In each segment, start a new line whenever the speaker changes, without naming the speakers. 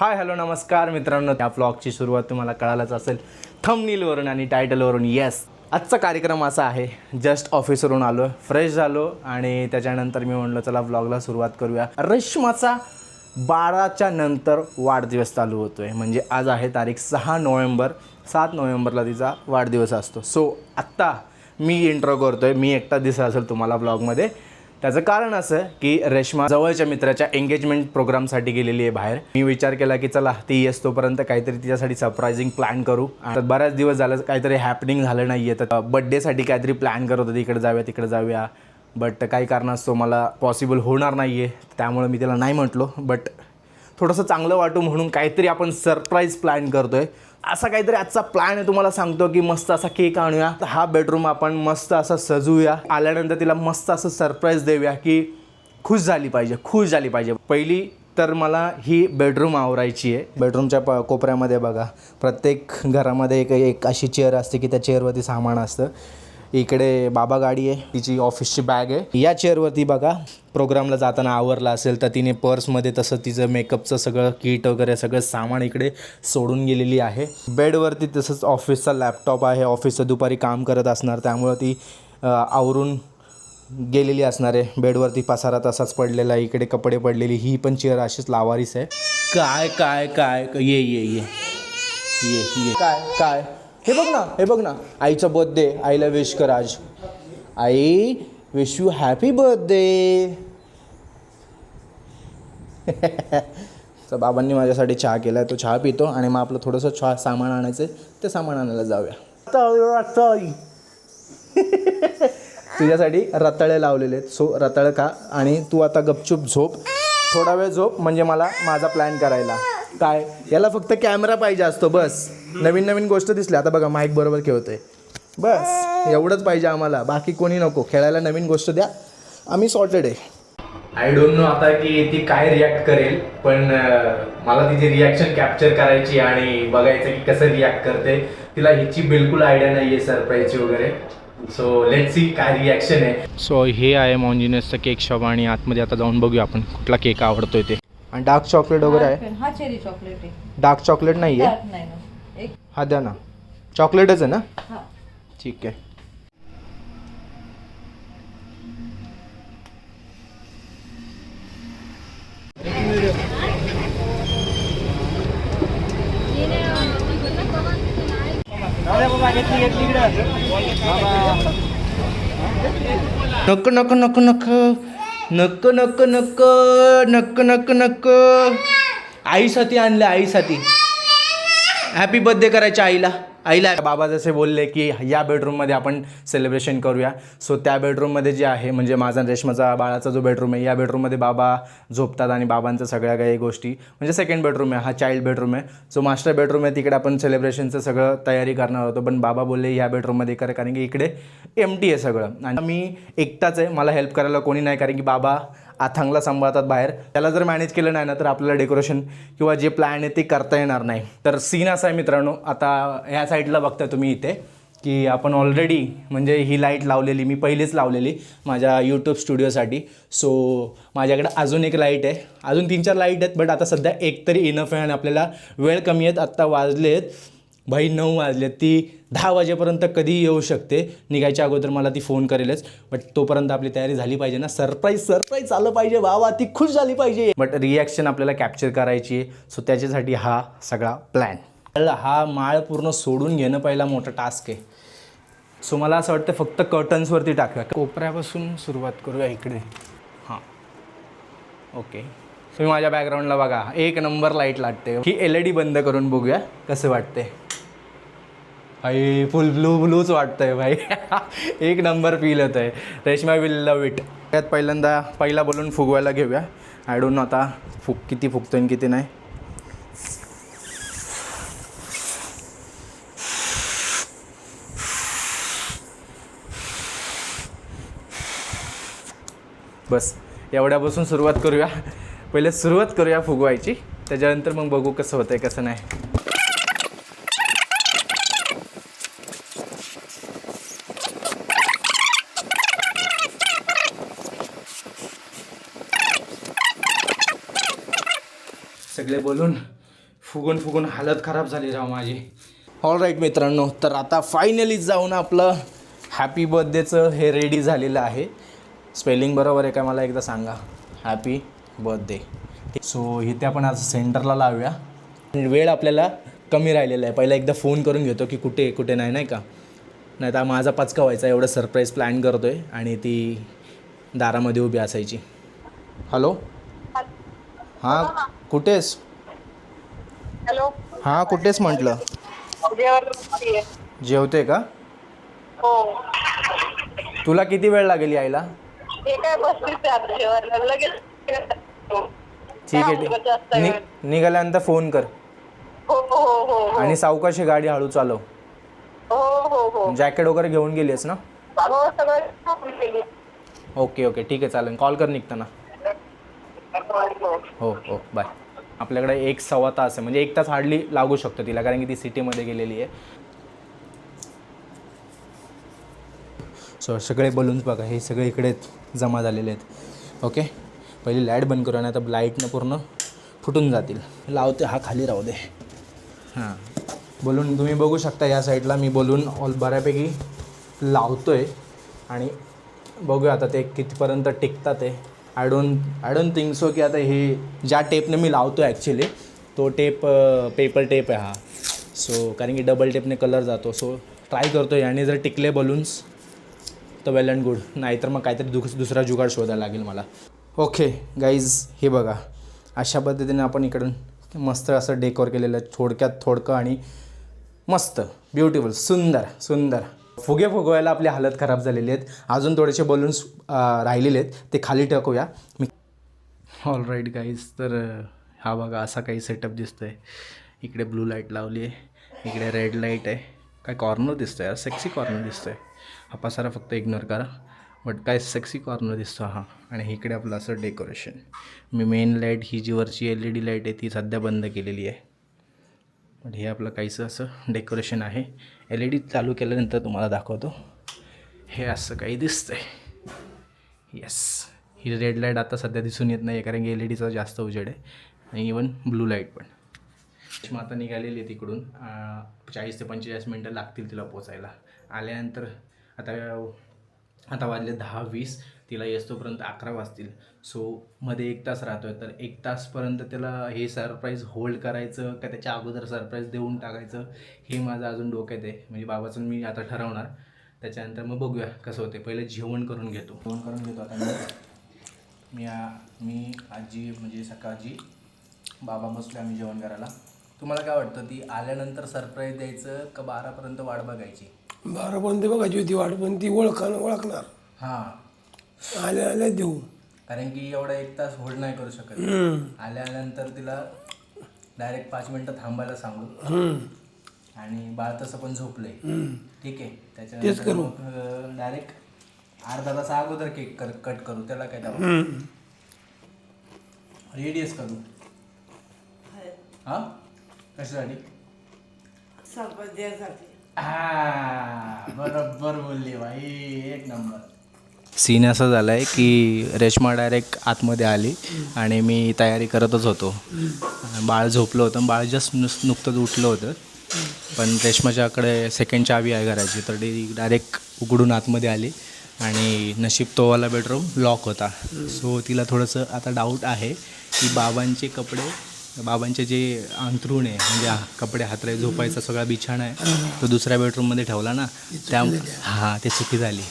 Hi hello नमस्कार मित्रांनो. त्या ब्लॉगची सुरुवात तुम्हाला कळालंच असेल. थमनीलवरून आणि टायटलवरून येस आजचा कार्यक्रम असा आहे जस्ट ऑफिसवरून आलो फ्रेश झालो आणि त्याच्यानंतर मी म्हणलो चला ब्लॉगला सुरुवात करूया. रश्माचा बाराच्या नंतर वाढदिवस चालू होतो आहे म्हणजे आज आहे तारीख सहा नोव्हेंबर. सात नोव्हेंबरला तिचा वाढदिवस असतो. सो आत्ता मी इंट्रो करतो आहे मी एकटा दिसत असेल तुम्हाला ब्लॉगमध्ये त्याचं कारण असं की रेश्मा जवळच्या मित्राच्या एंगेजमेंट प्रोग्रामसाठी गेलेली आहे बाहेर. मी विचार केला की चला ती येस तोपर्यंत काहीतरी तिच्यासाठी सरप्रायझिंग प्लॅन करू. तर बऱ्याच दिवस झालं काहीतरी हॅपनिंग झालं नाही आहे तर बड्डेसाठी काहीतरी प्लॅन करत होती इकडे जाऊया तिकडे जाऊया. बट काही कारणास्तव मला पॉसिबल होणार नाही आहे त्यामुळे मी तिला नाही म्हटलो. बट थोडंसं चांगलं वाटू म्हणून काहीतरी आपण सरप्राईज प्लॅन करतोय. असा काहीतरी आजचा प्लॅन आहे तुम्हाला सांगतो की मस्त असा केक आणूया. हा बेडरूम आपण मस्त असा सजूया आल्यानंतर तिला मस्त असं सरप्राईज देऊया की खुश झाली पाहिजे खुश झाली पाहिजे. पहिली तर मला ही बेडरूम आवरायची आहे. बेडरूमच्या प कोपऱ्यामध्ये बघा प्रत्येक घरामध्ये एक एक अशी चेअर असते की त्या चेअरवरती सामान असतं. इकडे बाबा गाडी आहे तिची ऑफिसची बॅग आहे. या चेअरवरती बघा प्रोग्रामला जाताना आवरला असेल तर तिने पर्समध्ये तसं तिचं मेकअपचं सगळं किट वगैरे सगळं सामान इकडे सोडून गेलेली आहे. बेडवरती तसंच ऑफिसचा लॅपटॉप आहे ऑफिसचं दुपारी काम करत असणार त्यामुळं ती आवरून गेलेली असणार आहे. बेडवरती पसारा तसाच पडलेला आहे इकडे कपडे पडलेली ही पण चेअर अशीच लावारीच आहे. काय काय काय ये ये ये. ये ये. काय काय? हे बघ ना हे बघ ना. आईचा बर्थडे आईला विश कर आज. आई विश यू हॅपी बर्थडे तर बाबांनी माझ्यासाठी चहा केला आहे तो चहा पितो आणि मग आपलं थोडंसं चहा सामान आणायचं ते सामान आणायला जाऊया. तुझ्यासाठी रताळे लावलेले आहेत. सो रताळ का आणि तू आता गपचूप झोप. थोडा वेळ झोप म्हणजे मला माझा प्लॅन करायला. काय? याला फक्त कॅमेरा पाहिजे असतो बस. नवीन नवीन गोष्ट दिसली आता बघा माईक बरोबर खेळतोय. बस एवढंच पाहिजे आम्हाला. बाकी कोणी नको. खेळायला नवीन गोष्ट द्या. आम्ही सॉर्टेड आहे. आय डोंट नो आता की ती काय रिॲक्ट करेल पण मला तिची रिॲक्शन कॅप्चर करायची आणि बघायचं की कसं रिॲक्ट करते. तिला हिची बिलकुल आयडिया नाही आहे सरप्राईजची वगैरे. सो लेट सी काय रिॲक्शन आहे. सो हे आहे मॉन्जिनेसचं केक शॉप आणि आतमध्ये आता जाऊन बघूया आपण कुठला केक आवडतोय ते. आणि डार्क चॉकलेट वगैरे आहे?
हा चेरी चॉकलेट आहे.
डार्क चॉकलेट नाही आहे
नाही ना. एक.
हा द्या ना. चॉकलेटच आहे ना?
हा.
ठीक आहे. नक नक नक नक. नक्क नक्क नक्क नक्क नक्क नक्क. आईसाठी आणलं आईसाठी. हॅपी बर्थडे करायच्या आईला. आईला बाबा जसे बोलले की या बेडरूममध्ये आपण सेलिब्रेशन करूया. सो त्या बेडरूममध्ये जे आहे म्हणजे माझा रेशमाचा बाळाचा जो बेडरूम आहे या बेडरूममध्ये बाबा झोपतात आणि बाबांचं सगळ्या काही गोष्टी म्हणजे सेकंड बेडरूम आहे हा चाइल्ड बेडरूम आहे. सो मास्टर बेडरूम आहे तिकडे आपण सेलिब्रेशनचं सगळं तयारी करणार होतो. पण बाबा बोलले या बेडरूममध्ये कर कारण की इकडे एम टी आहे सगळं. आणि मी एकटाच आहे मला हेल्प करायला कोणी नाही कारण की बाबा आथांगला सांभाळतात बाहेर. त्याला जर मॅनेज केलं नाही ना तर आपल्याला डेकोरेशन किंवा जे प्लॅन आहे ते करता येणार नाही. तर सीन असा आहे मित्रांनो आता ह्या साईडला बघता तुम्ही इथे की आपण ऑलरेडी म्हणजे ही लाइट लावलेली मी पहिलीच लावलेली माझ्या यूट्यूब स्टुडिओसाठी सो माझ्याकडे अजून एक लाइट आहे. अजून तीन चार लाइट आहेत बट आता सध्या एक तरी इनफ आहे आणि आपल्याला वेळ कमी आहेत आत्ता वाजले आहेत भाई नऊ वाजले ती दहा वाजेपर्यंत कधीही येऊ शकते. निघायच्या अगोदर मला ती फोन करेलच. बट तोपर्यंत आपली तयारी झाली पाहिजे ना. सरप्राईज सरप्राईज आलं पाहिजे. वा ती खुश झाली पाहिजे. बट रिॲक्शन आपल्याला कॅप्चर करायची आहे. सो त्याच्यासाठी हा सगळा प्लॅन हा माळ पूर्ण सोडून घेणं पहिला मोठा टास्क आहे. सो मला असं वाटतं फक्त कर्टन्सवरती टाकूया. कोपऱ्यापासून सुरुवात करूया इकडे. हां. ओके तुम्ही माझ्या बॅकग्राऊंडला बघा. एक नंबर लाइट लागते. ही एल ई डी बंद करून बघूया. कसं वाटते भाई फुल ब्लू ब्लूच वाटतंय भाई. एक नंबर फील होत आहे रेशमा विल लव इट त्यात पहिल्यांदा पहिला बोलून फुगवायला घेऊया. आय डोंट नो आता फुग किती फुगतोय आणि किती नाही. बस एवढ्यापासून सुरुवात करूया. पहिले सुरुवात करूया फुगवायची. त्याच्यानंतर मग बघू कसं होतं आहे कसं नाही. बोलून फुगून फुगून हालत खराब झाली राव माझी. ऑल राईट मित्रांनो तर आता फायनली जाऊन आपलं हॅपी बर्थडेचं हे रेडी झालेलं आहे. स्पेलिंग बरोबर आहे का मला एकदा सांगा? हॅपी बर्थडे सो इथे आपण आज सेंटरला लावूया. वेळ आपल्याला कमी राहिलेला आहे. पहिला एकदा फोन करून घेतो की कुठे आहे, कुठे नाही नाही का? नाही तर माझा पचका व्हायचा एवढं सरप्राईज प्लॅन करतो आहे आणि ती दारामध्ये उभी असायची. हॅलो हां कुठेस
हॅलो.
हां कुठेस म्हटलं?
जेवण.
जेवते का?
हो.
तुला किती वेळ लागेल यायला?
हे काय बसलीच आहे आता जेवायला. लगेच
ठीक आहे ठीक. नि निघाल्यानंतर फोन कर.
हो हो हो हो.
आणि सावकाशी गाडी हळू चालव.
हो हो हो.
जॅकेट वगैरे घेऊन गेलीस ना?
हो सगळं.
Okay okay. ठीक आहे चालेल. कॉल कर निघताना.
हो
हो. बाय. आपल्याकडे एक सव्वा तास आहे. म्हणजे एक तास हार्डली लागू शकतो तिला कारण की ती सिटीमध्ये गेलेली आहे. सो सगळे बलून्स बघा हे सगळे इकडे जमा झालेले आहेत. ओके पहिली लाइट बंद करू आणि आता लाईटनं पूर्ण फुटून जातील. लावते हा खाली राहू दे. हां. बोलून तुम्ही बघू शकता या साईडला मी बोलून ऑल बऱ्यापैकी लावतो आहे आणि बघूया आता ते कितीपर्यंत टिकतात ते. I don't I don't think so की आता हे ज्या टेपने मी लावतो ॲक्च्युली तो टेप पेपर टेप आहे हा. सो कारण की डबल टेपने कलर जातो. सो ट्राय करतो आहे आणि जर टिकले बलून्स तर वेल अँड गुड नाहीतर मग काहीतरी दुस दुसरा जुगाड शोधायला लागेल मला. ओके गाईज हे बघा. अशा पद्धतीने आपण इकडून मस्त असं डेकोर केलेलं आहे थोडक्यात थोडकं आणि मस्त ब्युटिफुल सुंदर सुंदर. फुगे फुगवायला आपली हालत खराब झालेली आहेत. अजून थोडेसे बलून्स राहिलेले आहेत. ते खाली टाकूया मी ऑल राईट गाईज तर हा बघा असा काही सेटअप दिसतो आहे इकडे ब्लू लाइट लावली आहे इकडे रेड लाइट आहे. काय कॉर्नर दिसतो आहे सेक्सी कॉर्नर दिसतो आहे हा पसारा फक्त इग्नोर करा. बट काय सेक्सी कॉर्नर दिसतो हा. आणि इकडे आपलं असं डेकोरेशन मी मेन लाइट ही जी वरची एल ई डी लाइट आहे ती सध्या बंद केलेली आहे. पण हे आपलं काहीचं असं डेकोरेशन आहे. एल ई डी चालू केल्यानंतर तुम्हाला दाखवतो. हे असं काही दिसतंय. येस ही रेड लाइट आता सध्या दिसून येत नाही आहे कारण की एल ई डीचा जास्त उजेड आहे. आणि इवन ब्लू लाइट पण. मग आता निघालेली आहे तिकडून. चाळीस ते पंचेचाळीस मिनटं लागतील तिला पोचायला. आल्यानंतर आता आता वाजले दहा वीस. तिला येतोपर्यंत अकरा वाजतील. सो मध्ये एक तास राहतो आहे तर एक तासपर्यंत त्याला हे सरप्राईज होल्ड करायचं का त्याच्या अगोदर सरप्राईज देऊन टाकायचं हे माझं अजून डोक्यात आहे. म्हणजे बाबाचं मी आता ठरवणार. त्याच्यानंतर मग बघूया कसं होते पहिले जेवण करून घेतो. जेवण करून घेतो आता मी. मी आ- मी आजी म्हणजे सकाळची. बाबा बसलो आम्ही जेवण करायला. तुम्हाला काय वाटतं? ती आल्यानंतर सरप्राईज द्यायचं का बारापर्यंत वाट बघायची?
बारापर्यंत बघायची होती वाट पण ती ओळखा ओळखणार.
हां.
आल्या आल्या देऊ.
कारण की एवढा एक तास होल्ड नाही करू शकत. आल्या आल्यानंतर तिला डायरेक्ट पाच मिनटं थांबायला सांगू. आणि बाळ तसं पण झोपलंय. ठीक आहे. त्याच्यानंतर डायरेक्ट अर्धा तास अगोदर केक कर कट करू. त्याला काय दावा रेडी आहेस का तू हां? कशासाठी? हा बरोबर बोलली बाई. एक नंबर. सीन असं झालं आहे की रेश्मा डायरेक्ट आतमध्ये आली आणि मी तयारी करतच होतो. बाळ झोपलं होतं. बाळ जस्ट नुस नुकतंच उठलं होतं. पण रेश्माच्याकडे सेकंड चावी आहे घराची. तर ती डायरेक्ट उघडून आतमध्ये आली आणि नशीब तोवाला बेडरूम लॉक होता. सो तिला थोडंसं आता डाऊट आहे की बाबांचे कपडे बाबांचे जे अंथरूण आहे म्हणजे कपडे हातरे झोपायचा सगळा बिछाणा आहे तो दुसऱ्या बेडरूममध्ये ठेवला ना त्या हां ते चुकी झाली.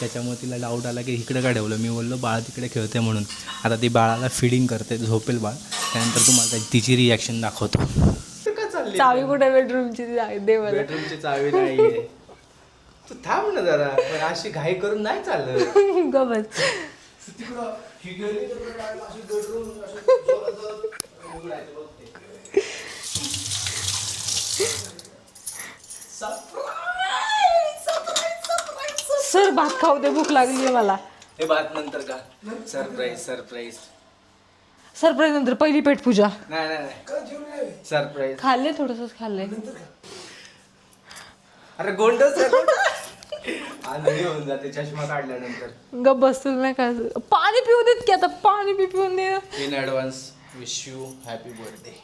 त्याच्यामुळे तिला डाऊट आला की इकडे काय ठेवलं मी बोललो बाळ तिकडे खेळते म्हणून. आता ती बाळाला फिडिंग करते झोपेल बाळ. त्यानंतर तुम्हाला तिची रिॲक्शन दाखवतो.
चावी कुठे? बेडरूमची दे मला.
बेडरूमची चावी नाही तू थांब ना जरा. पण अशी घाई करून नाही चालत.
गबस.
तिकडं ही गेली तर काय अशी bedroom, असं जोरात उघडायचं बघ ते.
सर भात खाऊ दे भूक लागली आहे मला.
हे बात नंतर का सरप्राईज सरप्राईज
सरप्राईज नंतर पहिली पेट पूजा.
नाही नाही नाही. सरप्राईज
खाल्ले थोडस खाल्ले
अरे गोंडच आनंदी होऊन जाते चष्मा काढल्यानंतर.
गप बसतील नाही काय पाणी पिऊ देत की आता पाणी बी पिऊन दे.
In advance wish you happy birthday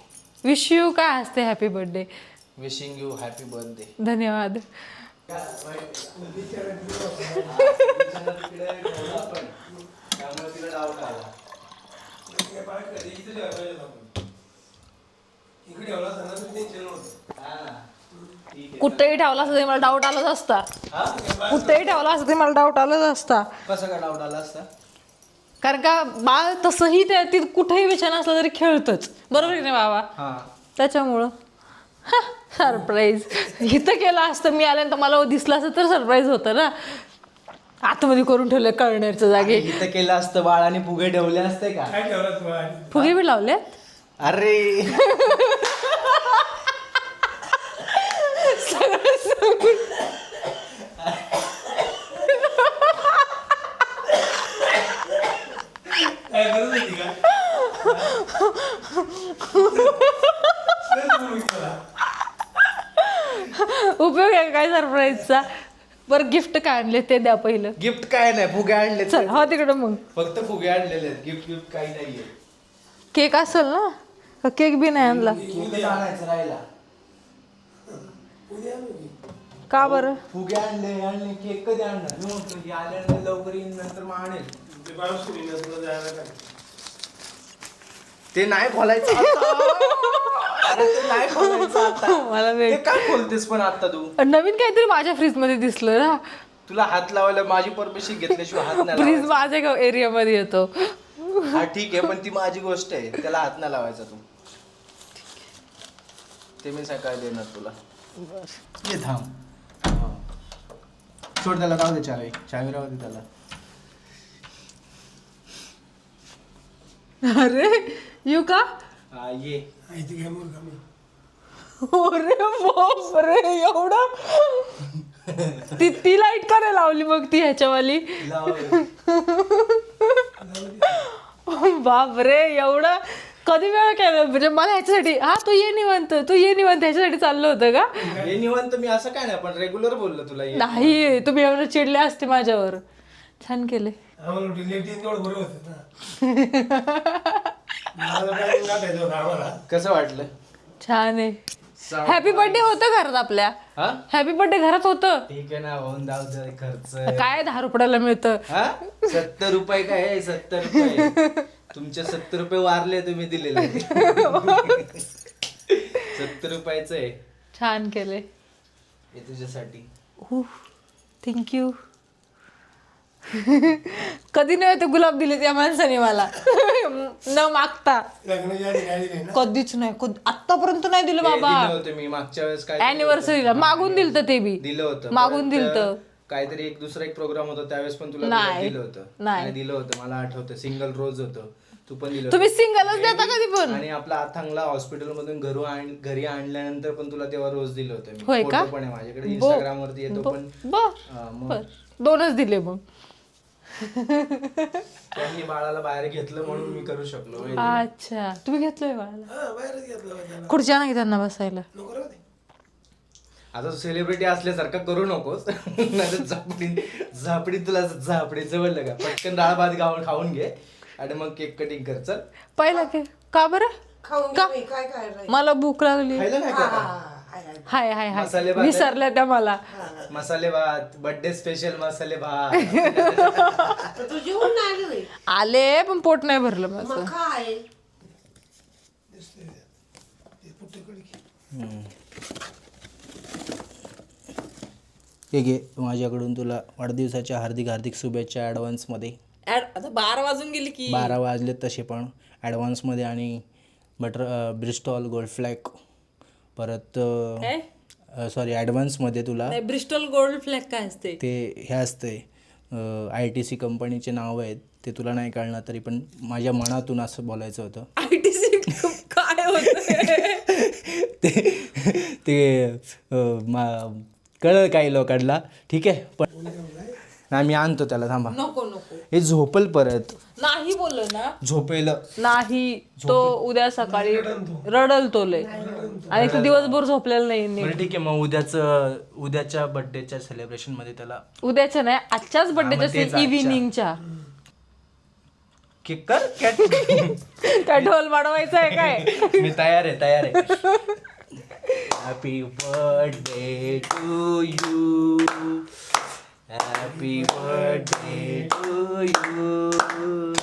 wish you काय असते happy birthday
wishing you happy birthday
धन्यवाद कुठेही ठेवला असता तरी मला डाऊट आलाच असता? कुठेही ठेवला असता तरी मला डाऊट आलाच असता.
कसं काय डाऊट आला असता?
कारण का बाळ तसंही त्या ती कुठेही विचार असला तरी खेळतच. बरोबर की नाही बाबा?
हा.
त्याच्यामुळं. सरप्राईज इथं केलं असतं मी आल्यानंतर मला दिसलं असतं तर सरप्राईज होतं ना. आतमध्ये करून ठेवलं कळण्याच्या जागी.
इथं केलं असतं बाळाने फुगे ठेवले असते का?
काय ठेवला तू आणि
फुगे बी लावले?
अरे.
काय गरज होती का? तेच बोलू तुला.
उपयोग आहे काय सरप्राईजचा? बरं गिफ्ट काय आणले ते द्या पहिलं.
गिफ्ट काय नाही फुगे आणले
चल हो तिकडं मग.
फक्त फुगे आणलेले आहेत गिफ्ट गिफ्ट काही नाहीये.
केक असेल ना? का केक बी नाही आणला?
केकच आणायचं राहिला
का? बरं?
फुगे आणले आणले केक कधी आणणार? मी म्हटलं की आल्यानंतर लवकर येईन नंतर मग आणेल.
ते बाळ सुरी नसलं जायला काय
ते नाही खोलायचं आता. अरे ते नाही खोलायचं आता.
मला
ते
वेळ
काय खोलतेस पण आता तू?
नवीन काहीतरी माझ्या फ्रीजमध्ये दिसलं ना.
तुला हात लावायला माझी परमिशन घेतल्याशिवाय हात नाही
फ्रीज
लावायचा.
माझ्या एरियामध्ये येतो.
हा ठीक आहे पण ती माझी गोष्ट आहे. त्याला हात नाही लावायचा तू. ते मी सकाळी देणार तुला. ये थांब. हा. सोड त्याला राहू दे चावी. चावी राहू दे त्याला.
अरे येऊ का?
हा ये.
माहिती घ्या मग कमी
अरे बापरे एवढं? ती ती लाइट का नाही लावली मग ती ह्याच्यावाली?
लाव.
बापरे एवढं? कधी वेळ केलं म्हणजे मला ह्याच्यासाठी हा तू ये निवंत तू ये निवंत ह्याच्यासाठी चाललं होतं का?
हे निवांत मी असं काय नाही पण रेग्युलर बोललो तुला ये.
नाही तुम्ही एवढं चिडले असते माझ्यावर. छान केले
आम्हाला डिलेट तेवढं बरं होतं ना.
कसं वाटलं?
छान आहे. हॅपी बर्थडे होतं घरात आपल्या.
हा?
हॅपी बर्थडे घरात होतं.
ठीक आहे ना होऊन जाऊ दे खर्च.
काय दहा रुपयाला मिळतं?
हा? सत्तर रुपये काय आहे? सत्तर रुपये. तुमचे सत्तर रुपये वारले तुम्ही दिलेले. सत्तर रुपयाचं आहे.
छान केले
हे तुझ्यासाठी.
थँक्यू कधी नाही ते गुलाब दिले त्या माणसाने मला. न मागता.
लग्नाच्या आधी काय दिले ना?
कधीच नाही. कधी आतापर्यंत नाही दिलं बाबा.
दिलं होतं मी. मागच्या वेळेस काय
अॅनिव्हर्सरीला मागून दिलतं ते बी.
दिलं होतं.
मागून
परत
दिलतं
काहीतरी एक दुसरा एक प्रोग्राम होता. त्यावेळेस पण तुला
नाही.
दिलं होतं.
नाही.
आणि दिलं होतं. मला आठवतं. सिंगल रोज होतं. तू पण दिलं
तुम्ही
होतं.
सिंगलच देता कधी पण.
आणि आपला अथांगला हॉस्पिटल मधून घरू आण घरी आणल्यानंतर पण तुला तेव्हा रोज दिलं होतं मी.
होय का?
फोटो पण आहे माझ्याकडे. इंस्टाग्राम वरती येतो पण.
बर.
मग
बर. दोनच दिले मग.
त्यांनी बाळाला बाहेर घेतलं म्हणून मी करू शकलो
अच्छा. तुम्ही घेतलंय बाळाला?
हा बाहेरच घेतलं होतं त्याला
खुर्च्या नाही त्यांना बसायला.
नको
आता सेलिब्रिटी असल्यासारखं करू नकोस. नाही झापडी झापडी तुला झापडी जवळ का? पटकन डाळ भात गावून खाऊन घे आणि मग केक कटिंग कर. चल.
पहिला के का बरं?
खाऊन
का?
घे बाई, काय काय राहील?
मला भूक लागली.
खायला नाही
हा,
का आता?
हाय, हाय.
हाय.
मसाले भात?
विसरल्या त्या मला.
मसाले भात. बर्थडे स्पेशल मसाले भात.
तर तू जेवून नाही आली
पण पोट नाही भरलं माझं.
मग काय.
हे घे माझ्याकडून तुला वाढदिवसाच्या हार्दिक हार्दिक शुभेच्छा ॲडव्हान्समध्ये
आता बारा वाजून गेली की.
बारा वाजले तसे पण. ॲडव्हान्समध्ये आणि बटर ब्रिस्टॉल गोल्ड फ्लॅग परत सॉरी ॲडव्हान्समध्ये तुला
नाही ब्रिस्टल गोल्ड फ्लॅग काय असते?
ते हे असते. आय टी सी कंपनीचे नाव आहेत. ते तुला नाही कळणार तरी पण माझ्या मनातून असं बोलायचं होतं.
आय टी सी काय होत?
ते ते अं, मा- कळलं काही लोकांना. ठीक आहे पण नाही मी आणतो त्याला थांबा.
नको नको.
हे झोपल परत.
नाही बोललो ना.
झोपेल.
नाही तो उद्या सकाळी रडल तो लय. आणि तो दिवसभर झोपलेला नाही नीट.
बरं ठीक आहे मग उद्याच उद्याच्या बर्थडेच्या सेलिब्रेशनमध्ये त्याला
उद्याच्या नाही आजच्याच
तेच
बर्थडेच्या
आजच्या.
इव्हिनिंगच्या
किक कर कॅट
काय ढोल वाढवायचा आहे काय?
मी तयार आहे तयार आहे. Happy birthday to you happy birthday to you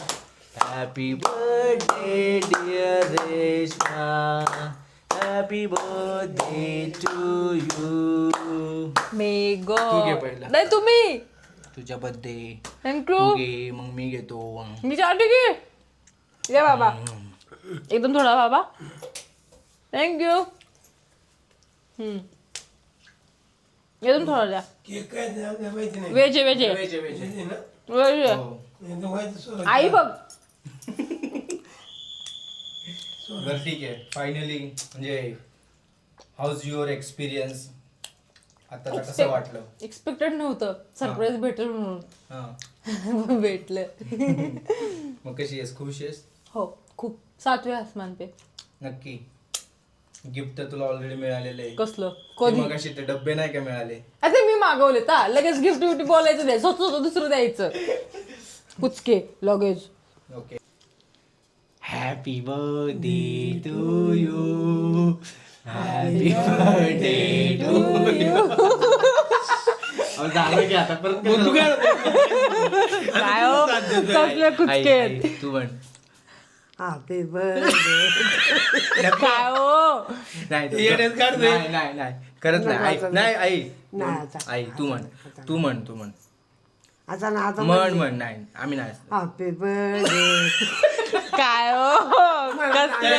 happy birthday dear Reshma happy birthday to you
मी गो.
तू घे पहिला.
नाही तुम्ही
तुझ्या बर्थडे
थँक्यू
तू घे मग मी घेतो.
मी चालते की. ये बाबा. एकदम थोडा बाबा. थँक्यू एकदम थोडा द्या
केक काय ते आपल्याला माहिती नाही
वेज आहे, वेज आहे.
वेजे, वेजे.
माहिती ना
वेज आहे.
हो.
एकदम माहिती सोडा.
आई बघ
बरं ठीक आहे. फायनली म्हणजे हाऊज युअर एक्सपिरियन्स आता कसं वाटलं?
एक्सपेक्टेड नव्हतं. सरप्राईज भेटेल म्हणून.
हां.
भेटलं.
मग कशी आहेस? खुश आहेस?
हो खूप. सातवे आसमान पे
नक्की. गिफ्ट तर तुला ऑलरेडी मिळालेलं आहे.
कसलं? कधी?
मग अशी ते डब्बे नाही का मिळाले?
आता मी मागवले ता. लगेच गिफ्ट बिफ्ट बोलायचं नाही. स्वतः स्वतः दुसरं द्यायचं. पुचके लगेच
okay happy birthday to you happy birthday to you झालं की आता परत
काय हो? कसले कुचके आहेत.
तू म्हण.
हॅपी बर्थडे
काय हो
नाही तू-
येड्यात काढतोय.
नाही नाही नाही करत नाही आई नाही आई
नाही आता.
आई तू म्हण तू म्हण तू म्हण
आता ना आता
म्हण म्हण नाही आम्ही नाही
हॅपी बर्थडे
काय हो कसले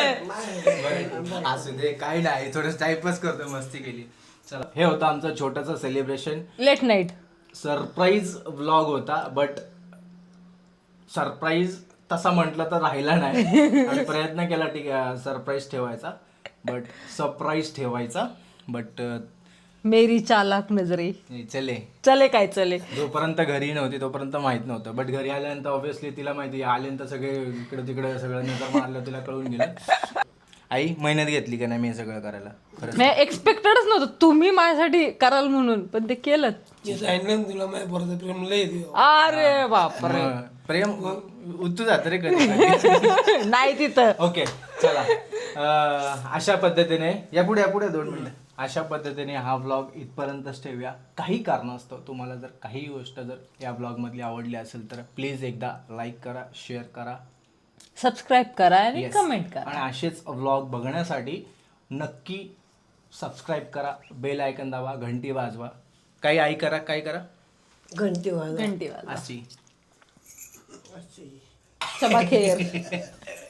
असू दे काही नाही थोडं टाइपच करतो मस्ती केली चला हे होतं आमचं छोटंसं celebration
late night
surprise vlog होता बट सरप्राईज तसा म्हटलं तर राहिला नाही. प्रयत्न केला ठीक आहे सरप्राईज ठेवायचा बट सरप्राईज ठेवायचा बट
मेरी चालाक नजरे.
चले.
चले काय चले.
जोपर्यंत घरी नव्हती तोपर्यंत माहीत नव्हतं. बट घरी आल्यानंतर ऑब्विसली तिला माहिती आल्यानंतर सगळे इकडे तिकडे सगळं नजर मारलं तिला कळून गेलं. आई मेहनत घेतली का नाही मी हे सगळं करायला? खरंच.
मी एक्सपेक्टेडच नव्हतं. तुम्ही माझ्यासाठी कराल म्हणून पण ते केलं.
तुला माझ्या पोराचं प्रेम लय आहे. ते.
अरे बापरे.
प्रेम उतू जात रे कधी.
नाही तिथं.
ओके चला. अं, अशा पद्धतीने या पुढे या पुढे दोन मिनिटं. अशा पद्धतीने हा ब्लॉग इथपर्यंतच ठेवूया. काही कारणास्तव तुम्हाला जर काही गोष्ट जर या ब्लॉगमधली आवडली असेल तर प्लीज एकदा लाईक करा शेअर करा.
सबस्क्राईब करा आणि
Yes.
कमेंट करा.
आणि असेच व्लॉग बघण्यासाठी नक्की सबस्क्राईब करा बेल आयकन दाबा घंटी वाजवा. काही आई करा काय करा?
घंटी वाजवा.
घंटी वाजवा.
अशी.
Sabah çayı.